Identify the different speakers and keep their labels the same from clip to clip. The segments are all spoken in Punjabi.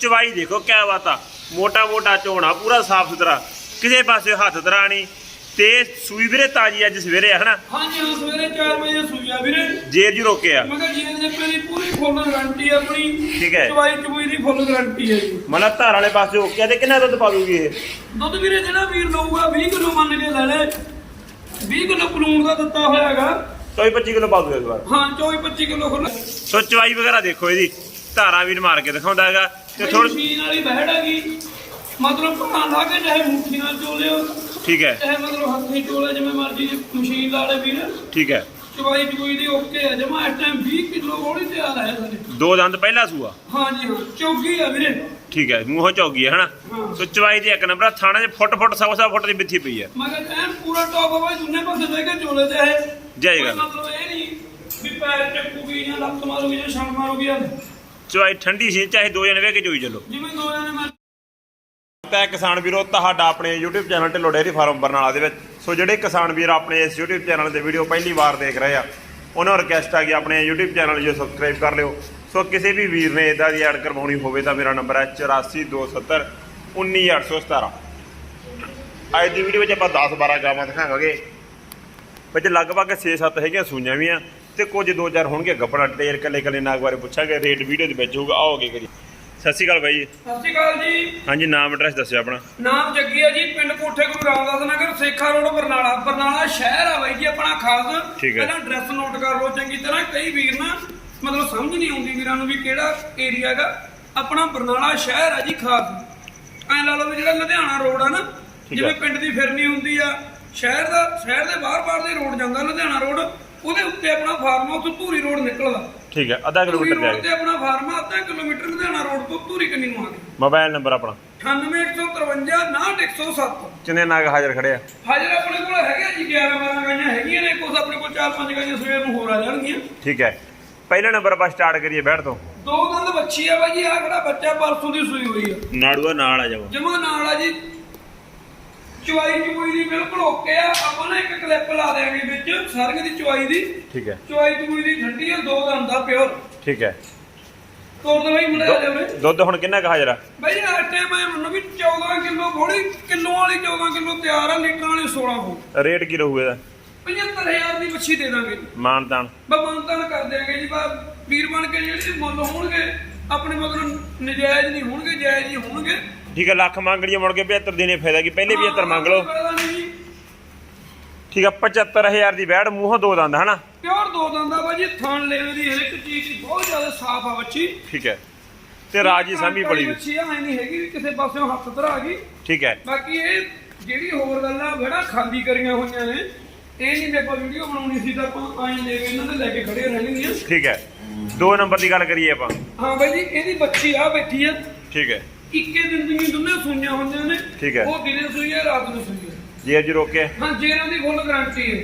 Speaker 1: ਚਵਾਈ ਦੇਖੋ ਕਿਆ ਬਾਤ। ਆ ਮੋਟਾ ਮੋਟਾ ਝੋਣਾ ਪੂਰਾ ਸਾਫ਼ ਸੁਥਰਾ। ਕਿਸੇ ਪਾਸੇ ਹੱਥ ਧਰਾ ਨਹੀਂ। ਤੇ ਸੂਈ ਵੀਰੇ ਤਾਜੀ ਅੱਜ ਸਵੇਰੇ ਆ ਹਨਾ?
Speaker 2: ਹਾਂਜੀ ਹਾਂ ਸਵੇਰੇ 4 ਵਜੇ ਸੂਇਆ ਵੀਰੇ।
Speaker 1: ਜੇਰ ਜੀ ਰੋਕੇ ਆ
Speaker 2: ਮੈਂ ਕਿਹਾ ਜੀਐਨ ਜੱਪੇ ਦੀ ਪੂਰੀ ਫੁੱਲ ਗਾਰੰਟੀ ਆਪਣੀ।
Speaker 1: ਠੀਕ ਹੈ।
Speaker 2: ਚਵਾਈ ਚੁਈ ਦੀ ਫੁੱਲ ਗਾਰੰਟੀ ਹੈ ਜੀ।
Speaker 1: ਮਤਲਬ ਧਾਰ ਵਾਲੇ ਪਾਸੇ ਰੋਕਿਆ ਤੇ ਕਿੰਨਾ ਦੁੱਧ ਪਾ ਦੂਗੀ ਇਹ?
Speaker 2: ਦੁੱਧ ਵੀਰੇ ਜਿਹੜਾ ਵੀਰ ਲਊਗਾ 20 ਕਿਲੋ ਮੰਨ ਕੇ ਲੈ ਲੈ। 20 ਕਿਲੋ ਪਲੂਣ ਦਾ ਦਿੱਤਾ ਹੋਇਆਗਾ
Speaker 1: ਕੋਈ 25 ਕਿਲੋ ਪਾ ਦੂਗਾ ਇਸ ਵਾਰ।
Speaker 2: ਹਾਂ 24 25 ਕਿਲੋ ਖੁੱਲਾ
Speaker 1: ਸੋ ਚਵਾਈ ਵਗੈਰਾ ਦੇਖੋ ਇਹਦੀ। ਧਾਰਾਂ ਵੀ ਮਾਰ ਕੇ ਦਿਖਾਉਂਦਾ ਹੈਗਾ। ਤੇ ਥੋੜੀ
Speaker 2: ਮਸ਼ੀਨ ਵਾਲੀ ਬਹਿੜ ਹੈਗੀ। ਮਤਲਬ ਭਾਂ ਲਾ ਕੇ ਚਾਹੇ ਮੁੱਠੀ ਨਾਲ ਚੋਲਿਓ।
Speaker 1: ਠੀਕ ਹੈ।
Speaker 2: ਚਾਹੇ ਮਤਲਬ ਹੱਥੀਂ ਚੋਲੇ ਜਿਵੇਂ ਮਰਜ਼ੀ ਮਸ਼ੀਨ ਲਾ ਲੈ ਵੀਰ।
Speaker 1: ਠੀਕ ਹੈ।
Speaker 2: ਚਵਾਈ ਚੁਈ ਦੀ ਓਕੇ ਹੈ। ਜਮਾ ਇਸ ਟਾਈਮ 20 ਕਿਲੋ ਗੋਲੀ ਤਿਆਰ ਹੈ ਸਾਡੇ
Speaker 1: ਦੋ ਦੰਦ ਪਹਿਲਾ ਸੂਆ?
Speaker 2: ਹਾਂਜੀ ਹਾਂ। ਚੌਗੀ ਆ ਵੀਰੇ।
Speaker 1: ਠੀਕ ਹੈ। ਮੂੰਹੋਂ ਚੌਗੀ ਹੈ ਹਨਾ?
Speaker 2: ਹਾਂ।
Speaker 1: ਸੋ ਚਵਾਈ ਦੀ ਇੱਕ ਨੰਬਰ ਥਾਣੇ 'ਚ ਫੁੱਟ ਫੁੱਟ ਸਵਾ ਸਵਾ ਫੁੱਟ ਦੀ ਬਿੱਥੀ ਪਈ ਹੈ।
Speaker 2: ਮੈਂ ਕਿਹਾ ਐਨ ਪੂਰਾ ਟੌਪ ਬਾਈ ਦੁਨੇ ਪਾਸੇ ਬਹਿ ਕੇ ਚੋਲੇ ਤੇ ਇਹ।
Speaker 1: ਜੈ
Speaker 2: ਕੋਈ
Speaker 1: ਗੱਲ।
Speaker 2: ਮਤਲਬ ਇਹ ਨਹੀਂ ਵੀ ਪੈਰ ਚੱਕੂਗੀ ਜਾਂ ਲੱਤ ਮਾਰੂਗੀ ਜਾਂ ਛਾਲ ਮਾਰੂਗੀ
Speaker 1: ਚਵਾਈ ਠੰਡੀ ਸੀ ਚਾਹੇ ਦੋ ਜਣੇ ਵੇ ਕੇ ਚੋਈ ਚੱਲੋ।
Speaker 2: ਜਿਵੇਂ ਦੋ ਜਣੇ ਮਰ
Speaker 1: ਤਾਂ ਕਿਸਾਨ ਵੀਰੋ ਤੁਹਾਡਾ ਆਪਣੇ YouTube channel Dhillon dairy farm Barnala ਦੇ ਵਿੱਚ। ਸੋ ਜਿਹੜੇ ਕਿਸਾਨ ਵੀਰ ਆਪਣੇ ਇਸ YouTube ਚੈਨਲ ਤੇ ਵੀਡੀਓ ਪਹਿਲੀ ਵਾਰ ਦੇਖ ਰਹੇ ਆ ਉਹਨਾਂ ਨੂੰ ਰਿਕਵੈਸਟ ਆ ਕਿ ਆਪਣੇ YouTube ਚੈਨਲ ਨੂੰ ਸਬਸਕ੍ਰਾਈਬ ਕਰ ਲਿਓ। ਸੋ ਕਿਸੇ ਵੀ ਵੀਰ ਨੇ ਇਦਾਂ ਦੀ ਐਡ ਕਰਵਾਉਣੀ ਹੋਵੇ ਤਾਂ ਮੇਰਾ ਨੰਬਰ ਹੈ 8427 19817 ਅੱਜ ਦੀ ਵੀਡੀਓ ਵਿੱਚ ਆਪਾਂ 10 12 ਗਾਵਾਂ ਦਿਖਾਵਾਂਗੇ। ਵਿੱਚ ਲਗਭਗ 6-7 ਹੈਗੀਆਂ ਸੂਈਆਂ ਵੀ ਆ। ਤੇ ਕੁਝ 2-4 ਹੋਣਗੇ ਗੱਪਣਾ ਟੇਰ ਕੱਲੇ ਕੱਲੇ ਨਾਗ ਬਾਰੇ ਪੁੱਛਾਂਗੇ ਰੇਟ ਵੀਡੀਓ ਦੇ ਵਿੱਚ ਹੋਊਗਾ ਆਓਗੇ ਕਰੀ ਸਤਿ ਸ਼੍ਰੀ ਅਕਾਲ ਬਾਈ ਜੀ।
Speaker 2: ਸਤਿ ਸ਼੍ਰੀ ਅਕਾਲ ਜੀ।
Speaker 1: ਹਾਂਜੀ ਨਾਮ ਐਡਰੈਸ ਦੱਸਿਓ ਆਪਣਾ।
Speaker 2: ਨਾਮ ਜੱਗੀ ਆ ਜੀ ਪਿੰਡ ਕੋਠੇ ਗੁਰੂ ਰਾਮਦਾਸ ਨਗਰ ਸੇਖਾ ਰੋਡ ਬਰਨਾਲਾ। ਬਰਨਾਲਾ ਸ਼ਹਿਰ ਆ ਬਾਈ ਜੀ ਆਪਣਾ ਖਾਸ।
Speaker 1: ਹੈ।
Speaker 2: ਪਹਿਲਾਂ ਐਡਰੈਸ ਨੋਟ ਕਰ ਲਓ ਚੰਗੀ ਤਰ੍ਹਾਂ। ਕਈ ਵੀਰ ਨਾ ਮਤਲਬ ਸਮਝ ਨਹੀਂ ਆਉਂਦੀ ਵੀਰਾਂ ਨੂੰ ਵੀ ਕਿਹੜਾ ਏਰੀਆ ਹੈਗਾ। ਆਪਣਾ ਬਰਨਾਲਾ ਸ਼ਹਿਰ ਆ ਜੀ ਖਾਸ। ਐਂ ਲਾ ਲਓ ਵੀ ਜਿਹੜਾ ਲੁਧਿਆਣਾ ਰੋਡ ਆ ਨਾ ਜਿਵੇਂ
Speaker 1: ਹੈ।
Speaker 2: ਪਿੰਡ ਦੀ ਫਿਰਨੀ ਹੁੰਦੀ ਆ ਸ਼ਹਿਰ ਦਾ ਸ਼ਹਿਰ ਦੇ ਬਾਹਰ-ਬਾਹਰ ਦੇ ਰੋਡ ਜਾਂਦਾ ਲੁਧਿਆਣਾ ਰੋਡ ਉਹਦੇ ਉੱਤੇ ਆਪਣਾ ਫਾਰਮ ਹਾਊਸ ਧੂਰੀ ਰੋਡ ਨਿਕਲਦਾ।
Speaker 1: ਠੀਕ ਹੈ ਅੱਧਾ
Speaker 2: ਧੂਰੀ
Speaker 1: ਕਿਲੋਮੀਟਰ
Speaker 2: ਰੋਡ ਤੇ
Speaker 1: ਜਾਏ
Speaker 2: ਆਪਣਾ ਫਾਰਮ ਆ ਅੱਧਾ ਕਿਲੋਮੀਟਰ ਲੁਧਿਆਣਾ ਰੋਡ ਤੋਂ ਧੂਰੀ ਕੰਨੀ ਨੂੰ ਆ ਗਿਆ
Speaker 1: ਮੋਬਾਈਲ ਨੰਬਰ ਆਪਣਾ।
Speaker 2: 9853 69107
Speaker 1: ਕਿੰਨੇ ਨਾਗ ਹਾਜ਼ਰ ਖੜੇ ਆ?
Speaker 2: ਹਾਜ਼ਰ ਆਪਣੇ ਕੋਲ ਹੈਗੇ ਜੀ 11 12 ਗਾਈਆਂ ਹੈਗੀਆਂ ਨੇ ਕੁਝ ਆਪਣੇ ਕੋਲ 4-5 ਗਾਈਆਂ ਸਵੇਰ ਨੂੰ ਹੋਰ ਆ ਜਾਣਗੀਆਂ।
Speaker 1: ਠੀਕ ਹੈ। ਪਹਿਲੇ ਨੰਬਰ ਆਪਾਂ ਸਟਾਰਟ ਕਰੀਏ ਬੈਠ ਤੋਂ।
Speaker 2: ਦੋ ਦੰਦ ਬੱਚੀ ਆ ਬਾਈ ਜੀ ਆ ਕਿਹੜਾ ਬੱਚਾ ਪਰਸੋਂ ਦੀ ਸੂਈ ਹੋਈ ਆ।
Speaker 1: ਨਾੜੂਆ ਨਾਲ ਆ ਜਾਵਾ
Speaker 2: ਜਮਾ ਨਾਲ ਆ ਜੀ। ਚੁਆਈ ਚੁਈ ਦੀ ਬਿਲਕੁਲ ਓਕੇ ਆ ਆਪਾਂ ਨਾ ਇੱਕ ਕਲਿੱਪ ਲਾ ਦੇਾਂਗੇ ਵਿੱਚ ਸਾਰੀਆਂ ਦੀ ਚੁਆਈ ਦੀ।
Speaker 1: ਠੀਕ ਹੈ।
Speaker 2: ਚੁਆਈ ਚੁਈ ਦੀ ਠੰਡੀ ਆ ਦੋ ਆ ਪਿਓਰ
Speaker 1: ਠੀਕ ਹੈ।
Speaker 2: ਤੋੜ ਦੇ ਬਾਈ ਮੁੰਡਾ ਜਾਵੇ
Speaker 1: ਦੁੱਧ ਹੁਣ ਕਿੰਨਾ ਕੁ ਹਾਜ਼ਰ ਆ
Speaker 2: ਬਾਈ ਆ ਟਾਈਮ ਮੈਂ ਮੰਨੂ ਵੀ 14 ਕਿਲੋ ਥੋੜੀ ਕਿਲੋ ਵਾਲੀ 14 ਕਿਲੋ ਤਿਆਰ ਆ ਲੀਟਰਾਂ ਵਾਲੀ 16 ਹੋ
Speaker 1: ਰੇਟ ਕੀ ਰਹੂ ਇਹਦਾ?
Speaker 2: 75000 ਦੀ ਮੱਛੀ ਦੇ ਦਾਂਗੇ।
Speaker 1: ਮਾਨਤਾਨ
Speaker 2: ਬਮਾਨਤਨ ਕਰ ਦਿਆਂਗੇ ਜੀ ਬਾ ਵੀਰ ਬਣ ਕੇ ਜਿਹੜੇ ਮੁੱਲ ਹੋਣਗੇ ਆਪਣੇ ਮਗਰ ਨਜਾਇਜ਼ ਨਹੀਂ ਹੋਣਗੇ ਜਾਇਜ਼ ਹੀ ਹੋਣਗੇ।
Speaker 1: ਠੀਕ ਹੈ ਲੱਖ ਮੰਗ ਲਈਏ ਮੁੜ ਕੇ 75 ਦੇਣੇ ਫਾਇਦਾ ਕੀ? ਪਹਿਲੇ 75 ਮੰਗ ਲਓ। ਠੀਕ ਹੈ 75000 ਦੀ ਬੈੜ ਮੂੰਹੋਂ ਦੋ ਦੰਦ ਹਨਾ?
Speaker 2: ਪਿਓਰ ਦੋ ਦੰਦਾ ਬਾਜੀ ਥਣ ਲੈਵੇ ਦੀ ਹਰ ਇੱਕ ਚੀਜ਼ ਦੀ ਬਹੁਤ ਜ਼ਿਆਦਾ ਸਾਫ਼ ਆ ਬੱਚੀ।
Speaker 1: ਠੀਕ ਹੈ ਤੇ ਰਾਜੀ ਸਾਮੀ ਬੜੀ।
Speaker 2: ਬੱਚੀ ਆ ਐ ਨਹੀਂ ਹੈਗੀ ਕਿਸੇ ਪਾਸਿਓਂ ਹੱਥ ਧਰਾ ਗਈ।
Speaker 1: ਠੀਕ ਹੈ
Speaker 2: ਬਾਕੀ ਇਹ ਜਿਹੜੀ ਹੋਰ ਗੱਲਾਂ ਬੜਾ ਖਾਲੀ ਕਰੀਆਂ ਹੋਈਆਂ ਨੇ ਇਹ ਨਹੀਂ ਵੀ ਆਪਾਂ ਵੀਡੀਓ ਬਣਾਉਣੀ ਸੀ ਤਾਂ ਆਪਾਂ ਆਏ ਲੈ ਕੇ ਇਹਨਾਂ ਦੇ ਲੈ ਕੇ ਖੜੇ ਰਹਿਣਗੀਆਂ।
Speaker 1: ਠੀਕ ਹੈ ਦੋ ਨੰਬਰ ਦੀ ਗੱਲ ਕਰੀਏ ਆਪਾਂ।
Speaker 2: ਹਾਂ ਬਾਈ ਜੀ ਇਹਦੀ ਬੱਚੀ ਆ ਬੈਠੀ ਆ।
Speaker 1: ਠੀਕ ਹੈ
Speaker 2: ਇੱਕੇ ਦਿਨ ਦੀਆਂ ਦੋਨੇ ਸੂਈਆਂ ਹੋਈਆਂ ਨੇ।
Speaker 1: ਠੀਕ ਹੈ।
Speaker 2: ਉਹ ਦਿਨੇ ਸੂਈ ਹੈ ਰਾਤ ਨੂੰ ਸੂਈ ਹੈ
Speaker 1: ਜੇ ਅੱਜ ਰੋਕੇ
Speaker 2: ਹਾਂ ਜੇਰਾਂ ਦੀ ਫੁੱਲ ਗਾਰੰਟੀ ਹੈ।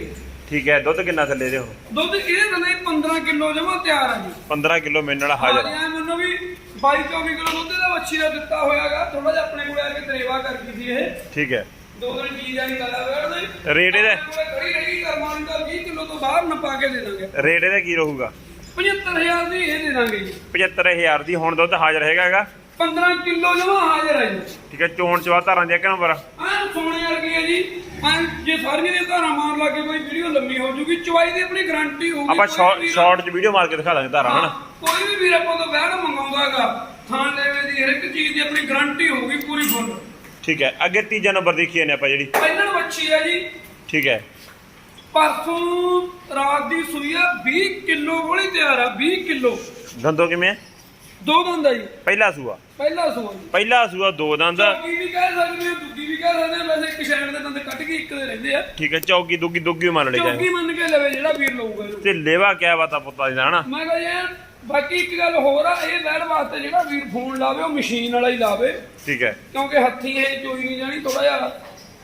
Speaker 1: ਠੀਕ ਹੈ ਦੁੱਧ ਕਿੰਨਾ ਥੱਲੇ ਦੇ ਹੁਣ
Speaker 2: ਦੁੱਧ ਇਹਦੇ ਥੱਲੇ 15 ਕਿਲੋ ਜਮਾ ਤਿਆਰ ਆ ਜੀ।
Speaker 1: 15 ਕਿਲੋ ਮਿਲਣ ਵਾਲਾ ਹਾਜ਼ਰ ਆ।
Speaker 2: ਹਾਂ ਜੀ ਮੈਨੂੰ ਵੀ 22 24 ਕਿਲੋ ਦੁੱਧ ਦਾ ਬੱਚੀ ਦਾ ਦਿੱਤਾ ਹੋਇਆਗਾ। ਥੋੜਾ ਜਿਹਾ ਆਪਣੇ ਕੋਲ ਆ ਕੇ ਤਰੇਵਾ ਕਰ ਗਈ ਸੀ ਇਹ।
Speaker 1: ਠੀਕ ਹੈ।
Speaker 2: ਦੋ ਦਿਨ ਚੀਜ਼ ਆ ਨਹੀਂ ਗੱਲਾਂ ਵੇੜਦੇ
Speaker 1: ਰੇਟ ਇਹਦਾ?
Speaker 2: ਖੜੀ ਰਹੀ ਕਰਮਾਨ ਦਾ 20 ਕਿਲੋ ਤੋਂ ਬਾਹਰ ਨਾ ਪਾ ਕੇ ਦੇ ਦਾਂਗੇ।
Speaker 1: ਰੇਟ ਇਹਦਾ ਕੀ ਰਹੂਗਾ?
Speaker 2: 75000 ਦੀ ਇਹ ਦੇ ਦਾਂਗੇ ਜੀ।
Speaker 1: 75000 ਦੀ ਹੁਣ ਦੁੱਧ ਹਾਜ਼ਰ ਹੈਗਾ ਹੈਗਾ
Speaker 2: 15 ਕਿਲੋ ਜਮਾ ਹਾਜ਼ਰ ਹੈ ਜੀ।
Speaker 1: ਠੀਕ ਹੈ ਚੋਣ ਚਵਾ ਧਾਰਾਂ ਦੇ ਇੱਕ ਨੰਬਰ
Speaker 2: ਐਂ ਸੋਨੇ ਵਰਗੀ ਹੈ ਜੀ। ਐਂ ਜੇ ਸਾਰੀਆਂ ਦੀਆਂ ਧਾਰਾਂ ਮਾਰ ਲਾ ਕੇ ਕੋਈ ਵੀਡੀਓ ਲੰਮੀ ਹੋ ਜੂਗੀ। ਚਵਾਈ ਦੀ ਆਪਣੀ ਗਾਰੰਟੀ ਹੋਊਗੀ।
Speaker 1: ਆਪਾਂ ਸ਼ਾਰਟ ਚ ਵੀਡੀਓ ਮਾਰ ਕੇ ਦਿਖਾ ਦਾਂਗੇ ਧਾਰਾਂ ਹਨਾ?
Speaker 2: ਕੋਈ ਵੀ ਵੀਰ ਆਪਾਂ ਤੋਂ ਬੈਠ ਮੰਗਾਉਂਦਾਗਾ ਥਾਂ ਲੈਵੇ ਦੀ ਹਰ ਇੱਕ ਚੀਜ਼ ਦੀ ਆਪਣੀ ਗਾਰੰਟੀ ਹੋਊਗੀ ਪੂਰੀ ਫੁੱਲ
Speaker 1: ਠੀਕ ਹੈ ਅੱਗੇ ਤੀਜਾ ਨੰਬਰ ਦੇਖੀਏ ਨੇ ਆਪਾਂ ਜਿਹੜੀ।
Speaker 2: ਪਹਿਲਣ ਬੱਚੀ ਹੈ ਜੀ।
Speaker 1: ਠੀਕ ਹੈ।
Speaker 2: ਪਰਸੋਂ ਰਾਤ ਦੀ ਸੂਈ ਆ 20 ਕਿਲੋ ਗੋਲੀ ਤਿਆਰ ਆ 20 ਕਿਲੋ।
Speaker 1: ਦੰਦੋਂ ਕਿਵੇਂ ਹੈ?
Speaker 2: ਦੋ ਦੰਦ ਆ ਜੀ।
Speaker 1: ਪਹਿਲਾ ਸੂਆ।
Speaker 2: ਪਹਿਲਾ ਸੂਆ ਜੀ।
Speaker 1: ਪਹਿਲਾ ਸੂਆ ਦੋ ਦੰਦ ਆ।
Speaker 2: ਵੀ ਕਹਿ ਸਕਦੇ ਆ ਦੂਜੀ ਵੀ ਕਹਿ ਸਕਦੇ ਆ ਵੈਸੇ ਇੱਕ ਸਾਈਡ ਦੇ ਦੰਦ ਕੱਟ ਕੇ ਇੱਕ ਦੇ ਰਹਿੰਦੇ ਆ।
Speaker 1: ਠੀਕ ਹੈ ਚੌਕੀ ਦੁੱਗੀ ਦੁੱਗੀ ਮੰਨ ਲਈ ਜਾਏ
Speaker 2: ਮੰਨ ਕੇ ਲਵੇ ਜਿਹੜਾ ਵੀਰ ਲਊਗਾ।
Speaker 1: ਤੇ ਲੇਵਾ ਕਿਆ ਬਾਤਾ ਪੁੱਤਾ ਜੀ ਦਾ ਹਨਾ?
Speaker 2: ਮੈਂ ਕਿਹਾ ਯਾਰ ਬਾਕੀ ਇੱਕ ਗੱਲ ਹੋਰ ਆ ਇਹ ਲੈਣ ਵਾਸਤੇ ਜਿਹੜਾ ਵੀਰ ਫੋਨ ਲਾਵੇ ਉਹ ਮਸ਼ੀਨ ਵਾਲਾ ਹੀ ਲਾਵੇ।
Speaker 1: ਠੀਕ ਹੈ
Speaker 2: ਕਿਉਂਕਿ ਹੱਥੀ ਇਹ ਚੋਈ ਨਹੀਂ ਜਾਣੀ ਥੋੜਾ ਜਿਹਾ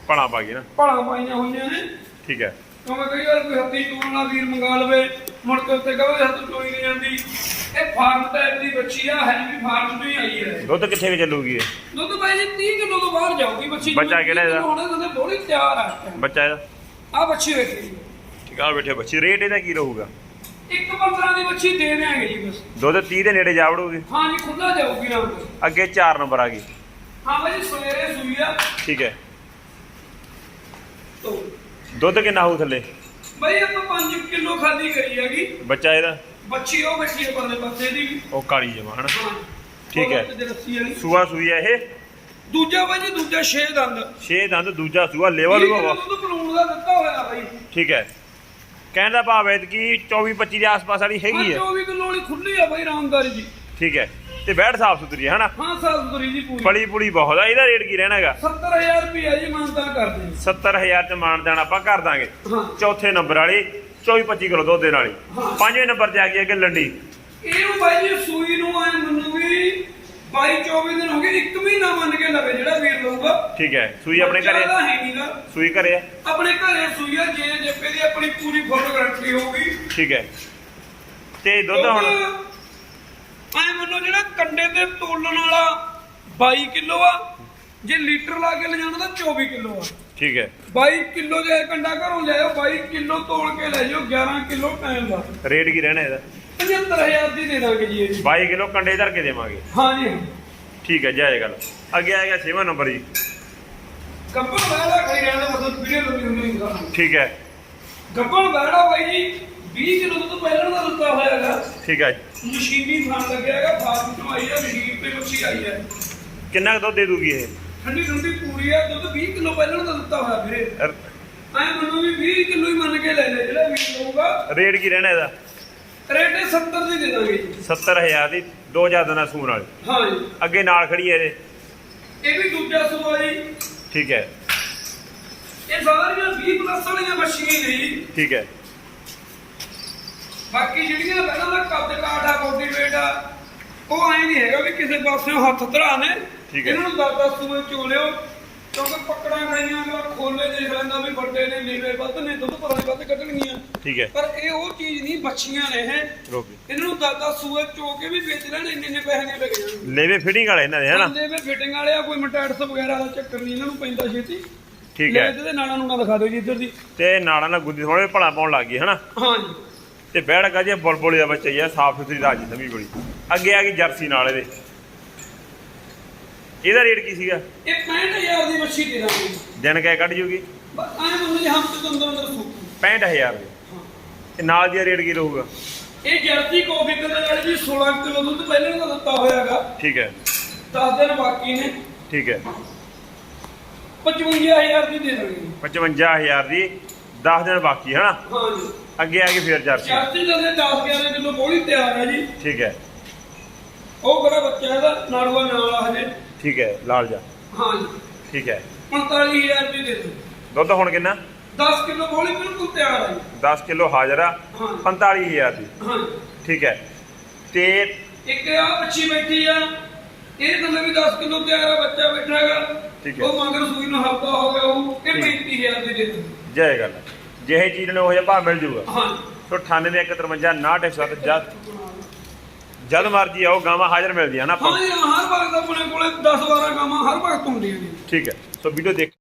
Speaker 1: ਪਣਾ ਪਾ ਗਈ ਨਾ।
Speaker 2: ਭਲਾ ਪਾਈਆਂ ਹੋਈਆਂ ਨੇ।
Speaker 1: ਠੀਕ ਹੈ
Speaker 2: ਕਿਉਂਕਿ ਕਈ ਵਾਰ ਕੋਈ ਹੱਥੀ ਚੋਣ ਵਾਲਾ ਵੀਰ ਮੰਗਾ ਲਵੇ ਮੁੜ ਕੇ ਉੱਤੇ ਕਹੇ ਹੱਥ ਚੋਈ ਨਹੀਂ ਜਾਂਦੀ ਇਹ ਫਾਰਮ ਟਾਈਪ ਦੀ ਬੱਚੀ ਆ ਹੈ ਵੀ ਫਾਰਮ ਤੋਂ ਹੀ ਆਈ ਹੈ।
Speaker 1: ਦੁੱਧ ਕਿੱਥੇ ਕੁ ਚੱਲੂਗੀ ਇਹ?
Speaker 2: ਦੁੱਧ ਬਾਈ ਜੀ 30 ਕਿਲੋ ਤੋਂ ਬਾਹਰ ਜਾਊਗੀ ਬੱਚੀ
Speaker 1: ਬੱਚਾ ਕਿਹੜਾ ਇਹਦਾ?
Speaker 2: ਹੁਣ ਇਹਦੇ ਬੋਲੀ ਤਿਆਰ ਆ।
Speaker 1: ਬੱਚਾ ਇਹਦਾ?
Speaker 2: ਆ ਬੱਚੀ ਵੇਖੀ
Speaker 1: ਠੀਕ ਆ ਬੈਠੇ ਬੱਚੀ ਰੇਟ ਇਹਦਾ ਕੀ ਰਹੂਗਾ?
Speaker 2: ਇੱਕ 15 ਦੀ ਬੱਚੀ ਦੇ ਦਿਆਂਗੇ ਜੀ ਬਸ।
Speaker 1: ਦੁੱਧ 30 ਦੇ ਨੇੜੇ ਜਾ ਵੜੂਗੀ?
Speaker 2: ਹਾਂ ਜੀ ਖੁੱਲਾ ਜਾਊਗੀ ਨਾਲ।
Speaker 1: ਅੱਗੇ 4 ਨੰਬਰ ਆ ਗਈ।
Speaker 2: ਹਾਂ ਬਾਈ ਜੀ ਸਵੇਰੇ ਸੂਈ ਆ।
Speaker 1: ਠੀਕ ਹੈ।
Speaker 2: ਤੋ।
Speaker 1: ਦੁੱਧ ਕਿੰਨਾ ਹੋਊ ਥੱਲੇ?
Speaker 2: ਬਾਈ ਆਪਾਂ 5 ਕਿਲੋ ਖਾਲੀ ਕਰੀ ਹੈਗੀ।
Speaker 1: ਬੱਚਾ ਇਹਦਾ?
Speaker 2: ਬੱਚੀ ਉਹ ਬੱਚੀ ਹੈ ਪਰਲੇ ਪਾਸੇ ਦੀ ਵੀ।
Speaker 1: ਉਹ ਕਾਲੀ ਜਮਾ ਹਨਾ? ਠੀਕ ਹੈ।
Speaker 2: ਰੱਸੀ ਵਾਲੀ।
Speaker 1: ਸੂਆ ਸੂਈ ਹੈ ਇਹ?
Speaker 2: ਦੂਜਾ ਬਾਈ ਜੀ ਦੂਜਾ 6 ਦੰਦ।
Speaker 1: 6 ਦੰਦ ਦੂਜਾ ਸੂਆ ਲੇਵਲ
Speaker 2: ਵੀਹ
Speaker 1: ਹੋਊਗਾ
Speaker 2: ਕਿਲੋ ਦੁੱਧ ਬਲੂਣ ਦਾ ਦਿੱਤਾ ਹੋਇਆ ਬਾਈ।
Speaker 1: ਠੀਕ ਹੈ। ਕਹਿਣ ਦਾ ਭਾਵ ਹੈ ਕਿ 24 25 ਦੇ ਆਸ-ਪਾਸ ਵਾਲੀ ਹੈਗੀ ਹੈ
Speaker 2: 24 ਕਿਲੋ ਵਾਲੀ ਖੁੱਲੀ ਆ ਬਾਈ ਰਾਮਦਾਰੀ ਜੀ।
Speaker 1: ਠੀਕ ਹੈ। ਤੇ ਬੈਠ ਸਾਫ਼ ਸੁਥਰੀ ਹੈ ਹਨਾ?
Speaker 2: ਹਾਂ ਸਾਲ ਦੁਰੀ ਜੀ ਪੂਰੀ।
Speaker 1: ਫਲੀ ਪੁਲੀ ਬਹੁਤ ਆ ਇਹਦਾ ਰੇਟ ਕੀ ਰਹਿਣਾ ਹੈਗਾ?
Speaker 2: 70000 ਰੁਪਏ ਜੀ ਮਾਨਤਾ ਕਰਦੇ ਹਾਂ।
Speaker 1: 70000 ਚ ਮਾਨ ਜਾਣ ਆਪਾਂ ਕਰ ਦਾਂਗੇ।
Speaker 2: ਹਾਂ।
Speaker 1: ਚੌਥੇ ਨੰਬਰ ਵਾਲੀ। 24 25 ਕਿਲੋ ਦੁੱਧ ਦੇਣ ਵਾਲੀ
Speaker 2: ਹਾਂ।
Speaker 1: ਪੰਜਵੇਂ ਨੰਬਰ ਤੇ ਆ ਗਈ ਅੱਗੇ ਲੰਡੀ।
Speaker 2: ਇਹਨੂੰ ਬਾਈ ਜੀ ਸੂਈ ਨੂੰ ਆਏ ਮੈਨੂੰ ਵੀ 22 24 ਦਿਨ ਹੋ ਗਏ ਇੱਕ ਮਹੀਨਾ ਮੰਨ ਕੇ ਲਵੇ ਜਿਹੜਾ ਵੀਰ ਲਊਗਾ
Speaker 1: ਠੀਕ ਹੈ ਸੂਈ ਆਪਣੇ ਘਰੇ? ਸੂਈ ਘਰੇ
Speaker 2: ਆਪਣੇ ਘਰੇ ਸੂਈ ਆ ਜੇ ਜੱਪੇ ਦੀ ਆਪਣੀ ਪੂਰੀ ਫੋਟੋ ਗਾਰੰਟੀ ਹੋਊਗੀ।
Speaker 1: ਠੀਕ ਹੈ। ਤੇ ਦੁੱਧ ਹੁਣ?
Speaker 2: ਆਏ ਮੈਨੂੰ ਜਿਹੜਾ ਕੰਡੇ ਤੇ ਤੋਲਣ ਵਾਲਾ 22 ਕਿਲੋ ਆ ਜੇ ਲੀਟਰ ਲਾ ਕੇ ਲਿਜਾਣਾ ਤਾਂ 24 ਕਿਲੋ ਆ।
Speaker 1: ਠੀਕ ਹੈ।
Speaker 2: 22 ਕਿਲੋ ਜੇ ਕੰਡਾ ਘਰੋਂ ਲਿਆਓ 22 ਕਿਲੋ ਤੋਲ ਕੇ ਲੈ ਜਾਓ 11 ਕਿਲੋ ਟਾਈਮ ਦਾ।
Speaker 1: ਰੇਟ ਕੀ ਰਹਿਣਾ ਇਹਦਾ?
Speaker 2: 75000 ਦੀ ਦੇ ਦਾਂਗੇ ਜੀ ਇਹ
Speaker 1: 22 ਕਿਲੋ ਕੰਡੇ ਧਰ ਕੇ ਦੇਵਾਂਗੇ।
Speaker 2: ਹਾਂ ਜੀ
Speaker 1: ਠੀਕ ਹੈ ਜਾਏ ਗੱਲ। ਅੱਗੇ ਆ ਗਿਆ 6ਵਾਂ ਨੰਬਰ ਜੀ।
Speaker 2: ਗੱਬਣ ਬੈੜਾ ਖੜੀ ਰਹਿਣ ਦਾ ਮਤਲਬ ਵੀਡੀਓ ਲੰਬੀ ਹੁੰਦੀ ਹੁੰਦਾ
Speaker 1: ਠੀਕ ਹੈ।
Speaker 2: ਗੱਬਣ ਬੈੜਾ ਬਾਈ ਜੀ 20 ਕਿਲੋ ਤੋਂ ਪਹਿਲਾਂ ਦਾ ਦਿੱਤਾ ਹੋਇਆ ਹੈਗਾ।
Speaker 1: ਠੀਕ ਹੈ।
Speaker 2: ਮਸ਼ੀਨੀ ਖਾਣ ਲੱਗਿਆ ਹੈਗਾ ਫਾਰਮ ਤੋਂ ਆਈ ਹੈ ਮਸ਼ੀਨ ਤੇ ਮੱਛੀ ਆਈ ਹੈ।
Speaker 1: ਕਿੰਨਾ ਕੁ ਦੁੱਧ ਦੇ ਦੂਗੀ ਇਹ?
Speaker 2: ਠੰਡੀ ਠੰਡੀ ਪੂਰੀ ਹੈ ਦੁੱਧ 20 ਕਿਲੋ ਪਹਿਲਾਂ ਦਾ ਦਿੱਤਾ ਹੋਇਆ ਵੀਰੇ। ਐ ਮੈਨੂੰ ਵੀ 20 ਕਿਲੋ ਹੀ ਮੰਨ ਕੇ ਲੈ ਲੈ ਜਿਹੜਾ ਵੀ ਲਊਗਾ।
Speaker 1: ਰੇਟ ਕੀ ਰਹਿਣਾ ਇਹਦਾ?
Speaker 2: ਰੇਟ ਇਹ 70 ਦੀ ਦੇ ਦਾਂਗੇ ਜੀ।
Speaker 1: 70000 ਦੀ 2000 ਦਿਨਾਂ ਸੂਣ ਵਾਲੀ।
Speaker 2: ਹਾਂ ਜੀ।
Speaker 1: ਅੱਗੇ ਨਾਲ ਖੜੀ ਹੈ ਇਹਦੇ।
Speaker 2: ਇਹ ਵੀ ਦੂਜਾ ਸੂਆ ਜੀ।
Speaker 1: ਠੀਕ ਹੈ।
Speaker 2: ਇਹ ਸਾਰੀਆਂ 20 ਪਲੱਸ ਵਾਲੀਆਂ ਹੀ ਨੇ
Speaker 1: ਠੀਕ ਹੈ।
Speaker 2: ਬਾਕੀ ਜਿਹੜੀਆਂ ਪਹਿਲਾਂ ਦਾ ਕੱਦ ਕਾਠ ਆ ਬੋਡੀ ਵੇਟ ਆ ਉਹ ਐ ਨਹੀਂ ਹੈਗਾ ਵੀ ਕਿਸੇ ਪਾਸਿਓਂ ਹੱਥ ਧਰਾ ਨੇ।
Speaker 1: ਠੀਕ ਹੈ।
Speaker 2: ਇਹਨਾਂ ਨੂੰ ਦਾਦਾ ਸੂਏ ਚੋਲਿਓ ਕਿਉਂਕਿ ਪਕੜਾਂ ਖਾਈਆਂ ਅਗਲਾ ਖੋਲੇ ਦੇਖ ਲੈਂਦਾ ਵੀ ਵੱਡੇ ਨੇ ਨੀਵੇਂ ਵੱਧ ਨੇ ਦੁੱਧ ਪਰਾਂ ਵੱਧ ਕੱਢਣਗੀਆਂ।
Speaker 1: ਠੀਕ ਹੈ।
Speaker 2: ਪਰ ਇਹ ਉਹ ਚੀਜ਼ ਨਹੀਂ ਬੱਚੀਆਂ ਨੇ ਇਹ।
Speaker 1: ਰੋਕੀ
Speaker 2: ਇਹਨਾਂ ਨੂੰ ਦਾਦਾ ਸੂਏ ਚੋ ਕੇ ਵੀ ਵੇਚ ਲੈਣ ਇੰਨੇ ਇੰਨੇ ਪੈਸੇ ਨਹੀਂ ਲੱਗ ਜਾਣਗੇ।
Speaker 1: ਲੇਵੇ ਫਿਟਿੰਗ ਵਾਲੇ ਇਹਨਾਂ ਦੇ ਹਨਾ
Speaker 2: ਬੰਦੇ ਵੀ ਫਿਟਿੰਗ ਵਾਲੇ ਆ ਕੋਈ ਮਟੈਟਸ ਵਗੈਰਾ ਦਾ ਚੱਕਰ ਨਹੀਂ ਇਹਨਾਂ ਨੂੰ ਪੈਂਦਾ ਛੇਤੀ।
Speaker 1: ਠੀਕ ਹੈ।
Speaker 2: ਤੇ ਨਾਲਾਂ ਨੂੰ ਨਾ ਦਿਖਾ ਦਿਓ ਜੀ ਇੱਧਰ ਦੀ।
Speaker 1: ਤੇ ਨਾਲਾਂ ਨਾਲ ਗੁੱਦੀ ਥੋੜੇ ਭਲਾ ਪਾਉਣ ਲੱਗ ਗਈ ਹਨਾ
Speaker 2: ਹਾਂ ਜੀ।
Speaker 1: ਤੇ ਬੈੜ ਕਾ ਜੇ ਬੁਲਬੁਲੀ ਦਾ ਬੱਚਾ ਹੀ ਆ ਸਾਫ਼ ਸੁਥਰੀ ਰਾਜੀ ਸਮੀ ਬੜੀ ਅੱਗੇ ਆ ਗਈ ਜਰਸੀ ਨਾਲ ਇਹਦੇ। ਇਹਦਾ ਰੇਟ ਕੀ ਸੀਗਾ?
Speaker 2: ਇਹ 65000 ਦੀ ਮੱਛੀ ਦੇ ਦਾਂਗੇ।
Speaker 1: ਦਿਨ ਕਹਿ ਕੱਢ ਜੂਗੀ।
Speaker 2: ਬਸ ਐਂ ਮੰਨ ਜੀ ਹਫ਼ਤੇ ਤੋਂ ਅੰਦਰ ਅੰਦਰ ਸੁੱਕ
Speaker 1: 65000 ਦੇ। ਤੇ ਨਾਲ ਦੀ ਰੇਟ ਕੀ ਰਹੂਗਾ?
Speaker 2: ਇਹ ਜਰਸੀ ਕਾਫੀ ਕਲਰ ਵਾਲੀ ਜੀ 16 ਕਿਲੋ ਦੁੱਧ ਪਹਿਲਾਂ ਦਾ ਦਿੱਤਾ ਹੋਇਆਗਾ।
Speaker 1: ਠੀਕ ਹੈ।
Speaker 2: 10 ਦਿਨ ਬਾਕੀ ਨੇ।
Speaker 1: ਠੀਕ ਹੈ।
Speaker 2: 55000 ਦੀ ਦੇ ਦਾਂਗੇ।
Speaker 1: 55000 ਦੀ 10 ਦਿਨ ਬਾਕੀ
Speaker 2: ਹਾਂ ਜੀ।
Speaker 1: ਅੱਗੇ ਆ ਗਈ ਫੇਰ ਜਰਸੀ।
Speaker 2: ਜਰਸੀ ਦਾ 10 11 ਕਿਲੋ ਬੋਲੀ ਤਿਆਰ ਹੈ ਜੀ।
Speaker 1: ਠੀਕ ਹੈ।
Speaker 2: ਉਹ ਕਿਹੜਾ ਬੱਚਾ ਇਹਦਾ ਨਾੜੂਆ ਨਾਲ ਆ ਹਜੇ।
Speaker 1: ਠੀਕ ਹੈ ਲਾਲ ਜਾ।
Speaker 2: ਹਾਂ ਜੀ
Speaker 1: ਠੀਕ ਹੈ।
Speaker 2: 45000 ਦੀ ਦੇ ਦਿਓ।
Speaker 1: ਦੁੱਧ ਹੁਣ ਕਿੰਨਾ?
Speaker 2: 10 ਕਿਲੋ ਬੋਲੀ ਬਿਲਕੁਲ ਤਿਆਰ ਹੈ। ਜੀ
Speaker 1: 10 ਕਿਲੋ ਹਾਜ਼ਰ ਆ
Speaker 2: ਹਾਂ
Speaker 1: 45000 ਦੀ।
Speaker 2: ਹਾਂ
Speaker 1: ਠੀਕ ਹੈ। ਤੇ
Speaker 2: ਇੱਕ ਆ ਬੱਚੀ ਬੈਠੀ ਆ। ਇਹ ਥੱਲੇ ਵੀ 10 ਕਿਲੋ ਤਿਆਰ ਆ ਬੱਚਾ ਬੈਠਾ ਹੈਗਾ
Speaker 1: ਠੀਕ ਹੈ।
Speaker 2: ਉਹ ਮਗਰ ਸੂਈ ਨੂੰ ਹਫਤਾ ਹੋ ਗਿਆ ਉਹ ਇਹ 35000 ਦੀ ਦੇ ਦਿਓ।
Speaker 1: ਜੈ ਗੱਲ। ਜਿਹੇ ਚੀਜ਼ ਨੇ ਉਹ ਜਿਹਾ ਭਾਅ ਮਿਲ ਜੂਗਾ।
Speaker 2: ਹਾਂ
Speaker 1: ਸੋ 98 153 987 ਜਦ ਜਦ ਮਰਜ਼ੀ ਆਓ ਗਾਵਾਂ ਹਾਜ਼ਰ ਮਿਲਦੀਆਂ ਨਾ ਆਪਾਂ
Speaker 2: ਹਰ ਵਕਤ ਆਪਣੇ ਕੋਲੇ 10 12 ਗਾਵਾਂ ਹਰ ਵਕਤ ਹੁੰਦੀਆਂ ਨੇ
Speaker 1: ਠੀਕ ਹੈ ਸੋ ਵੀਡੀਓ ਦੇਖ